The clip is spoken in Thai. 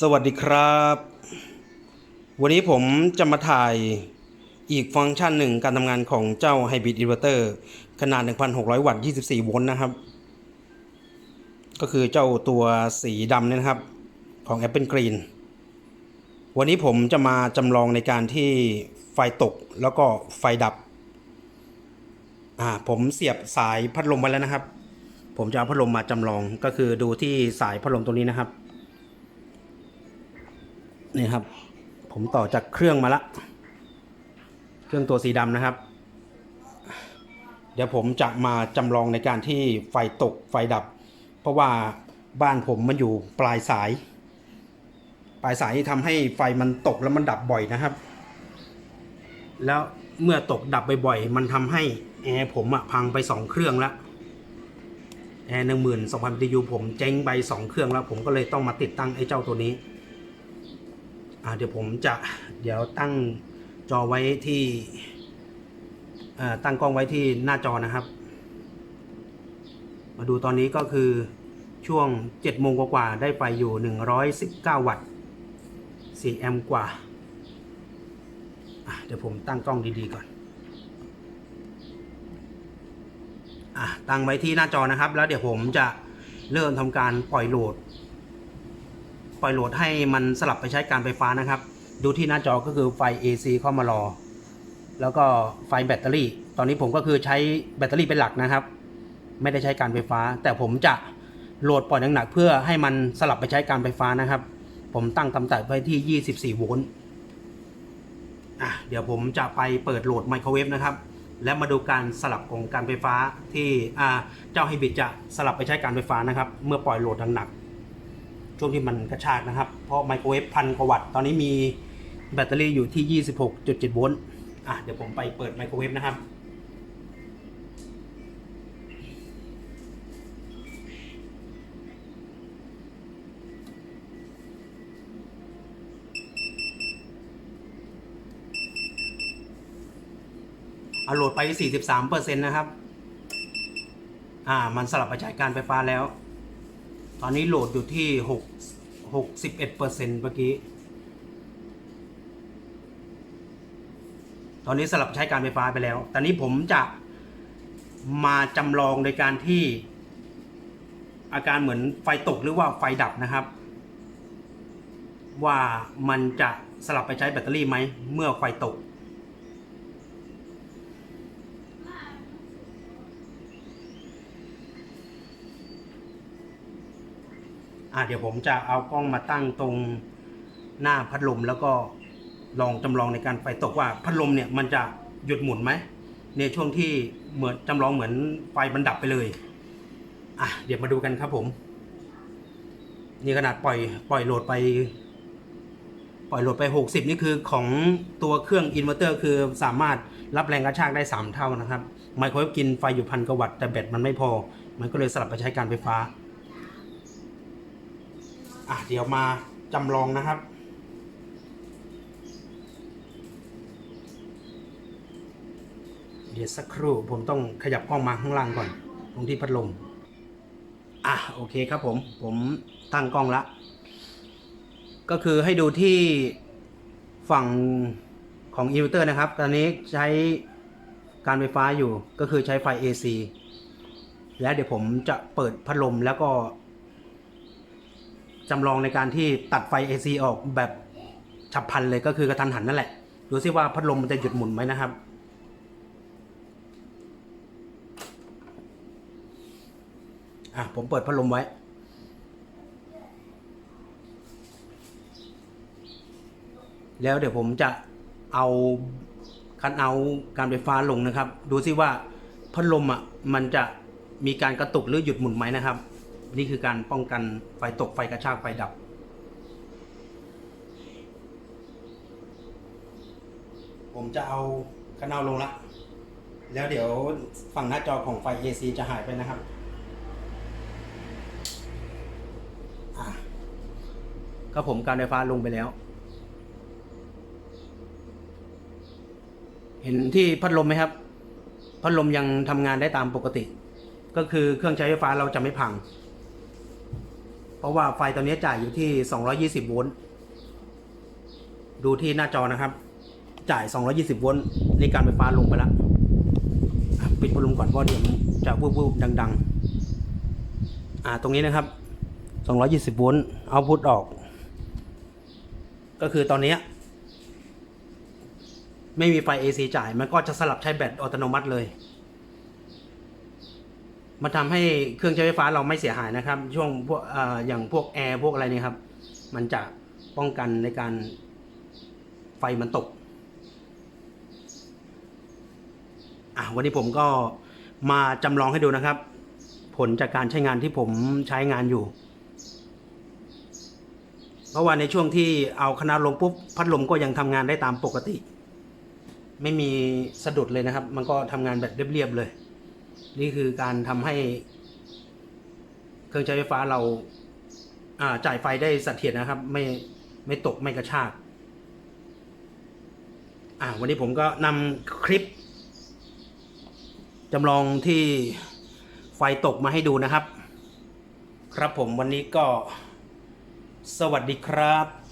สวัสดีครับ วันนี้ผมจะมาถ่ายอีกฟังก์ชันหนึ่งการทำงานของเจ้า Hybrid Inverter ขนาด 1,600 วัตต์ 24 โวลต์นะครับ ก็คือเจ้าตัวสีดำเนี่ยนะครับของ Apple Green วันนี้ผมจะมาจำลองในการที่ไฟตกแล้วก็ไฟดับ อ่า ผมเสียบสายพัดลมไว้แล้วนะครับ ผมจะเอาพัดลมมาจำลองก็คือดูที่สายพัดลมตัวนี้นะครับ นี่ครับ ผมต่อจากเครื่องมาละ เครื่องตัวสีดำนะครับ เดี๋ยวผมจะมาจำลองในการที่ไฟตกไฟดับ เพราะว่าบ้านผมมันอยู่ปลายสาย ปลายสายที่ทำให้ไฟมันตกแล้วมันดับบ่อยนะครับ แล้วเมื่อตกดับบ่อยๆมันทำให้แอร์ผมอะพังไปสองเครื่องแล้วแอร์หนึ่งหมื่นสองพันดียูผมเจ๊งไปสองเครื่องแล้ว ผมก็เลยต้องมาติดตั้งไอ้เจ้าตัวนี้ เดี๋ยวผมจะเดี๋ยวตั้งจอไว้ที่ตั้งกล้องไว้ที่หน้าจอนะครับ มาดูตอนนี้ก็คือช่วง7โมงกว่าๆได้ไฟอยู่ 119 วัตต์4แอมป์กว่า เดี๋ยวผมตั้งกล้องดีๆก่อนอตั้งไว้ที่หน้าจอนะครับ แล้วเดี๋ยวผมจะเริ่มทำการปล่อยโหลด ปล่อยโหลดให้มันสลับไปใช้การไฟฟ้านะครับ ดูที่หน้าจอก็คือไฟ AC เข้ามารอ แล้วก็ไฟแบตเตอรี่ ตอนนี้ผมก็คือใช้แบตเตอรี่เป็นหลักนะครับ ไม่ได้ใช้การไฟฟ้า แต่ผมจะโหลดปล่อยหนักๆเพื่อให้มันสลับไปใช้การไฟฟ้านะครับ ผมตั้งตำแหน่งไว้ที่ 24 โวลต์อะเดี๋ยวผมจะไปเปิดโหลดไมโครเวฟนะครับและมาดูการสลับของการไฟฟ้าที่อาเจ้าไฮบริดจะสลับไปใช้การไฟฟ้านะครับ เมื่อปล่อยโหลดหนักๆ ช่วงที่มันกระชากนะครับ เพราะไมโครเวฟพันกว่าวัตต์ตอนนี้มีแบตเตอรี่อยู่ที่ 26.7 โวลต์อะเดี๋ยวผมไปเปิดไมโครเวฟนะครับอาโหลดไป 43%นะครับ อ่า มันสลับไปใช้การไฟฟ้าแล้ว อนนี้โหลดอยู่ที่6 61%เมื่อกี้ ตอนนี้สลับใช้การไฟฟ้าไปแล้ว ตอนนี้ผมจะมาจำลองโดยการที่ อาการเหมือนไฟตกหรือว่าไฟดับนะครับ ว่ามันจะสลับไปใช้แบตเตอรี่ไหมเมื่อไฟตก อะเดี๋ยวผมจะเอากล้องมาตั้งตรงหน้าพัดลมแล้วก็ลองจำลองในการไฟตกว่าพัดลมเนี่ยมันจะหยุดหมุนไหมในช่วงที่เหมือนจำลองเหมือนไฟมันดับไปเลยอะเดี๋ยวมาดูกันครับผม นี่ขนาดปล่อยปล่อยโหลดไป ปล่อยโหลดไป 60 นี่คือของตัวเครื่องอินเวอร์เตอร์คือสามารถรับแรงกระชากได้ 3 เท่านะครับไมโครเวฟกินไฟอยู่พันกวัตต์แต่แบตมันไม่พอ มันก็เลยสลับไปใช้การไฟฟ้า อะเดี๋ยวมาจำลองนะครับ เดี๋ยวสักครู่ผมต้องขยับกล้องมาข้างล่างก่อน ตรงที่พัดลม อะโอเคครับผม ผมตั้งกล้องละ ก็คือให้ดูที่ฝั่งของอินเวอร์เตอร์นะครับ ตอนนี้ใช้การไฟฟ้าอยู่ ก็คือใช้ไฟ AC และเดี๋ยวผมจะเปิดพัดลมแล้วก็ จำลองในการที่ตัดไฟ AC ออกแบบฉับพลันเลยก็คือกระทันหันนั่นแหละ ดูซิว่าพัดลมมันจะหยุดหมุนไหมนะครับ อะ ผมเปิดพัดลมไว้ แล้วเดี๋ยวผมจะเอาคันเอาการไฟฟ้าลงนะครับ ดูซิว่าพัดลมอะมันจะมีการกระตุกหรือหยุดหมุนไหมนะครับ นี่คือการป้องกันไฟตกไฟกระชากไฟดับ ผมจะเอาคันเอาลงละ แล้วเดี๋ยวฝั่งหน้าจอของไฟ AC จะหายไปนะครับก็ผมการไฟฟ้าลงไปแล้ว เห็นที่พัดลมไหมครับ พัดลมยังทำงานได้ตามปกติ ก็คือเครื่องใช้ไฟฟ้าเราจะไม่พัง ราะว่าไฟตอนนี้จ่ายอยู่ที่ 220 โวลต์ ดูที่หน้าจอนะครับ จ่าย 220 โวลต์ในการไฟฟ้าลงไปแล้วอะปิดพัดลมก่อนเพราะเดี๋ยวมันจะวูบๆดัง ๆ อ่า ตรงนี้นะครับ 220 โวลต์เอาพุทออก ก็คือตอนนี้ไม่มีไฟ AC จ่าย มันก็จะสลับใช้แบตอัตโนมัติเลย มันทำให้เครื่องใช้ไฟฟ้าเราไม่เสียหายนะครับ ช่วงพวกอออย่างพวกแอร์พวกอะไรเนี่ยครับ มันจะป้องกันในการไฟมันตกอะวันนี้ผมก็มาจำลองให้ดูนะครับ ผลจากการใช้งานที่ผมใช้งานอยู่ เพราะว่าในช่วงที่เอาคณะลงปุ๊บพัดลมก็ยังทำงานได้ตามปกติ ไม่มีสะดุดเลยนะครับ มันก็ทำงานแบบเรียบๆเลย นี่คือการทำให้เครื่องใช้ไฟฟ้าเราอ่าจ่ายไฟได้เสถียรนะครับ ไม่ไม่ตกไม่กระชากอ่าวันนี้ผมก็นำคลิปจำลองที่ไฟตกมาให้ดูนะครับ ครับผมวันนี้ก็สวัสดีครับ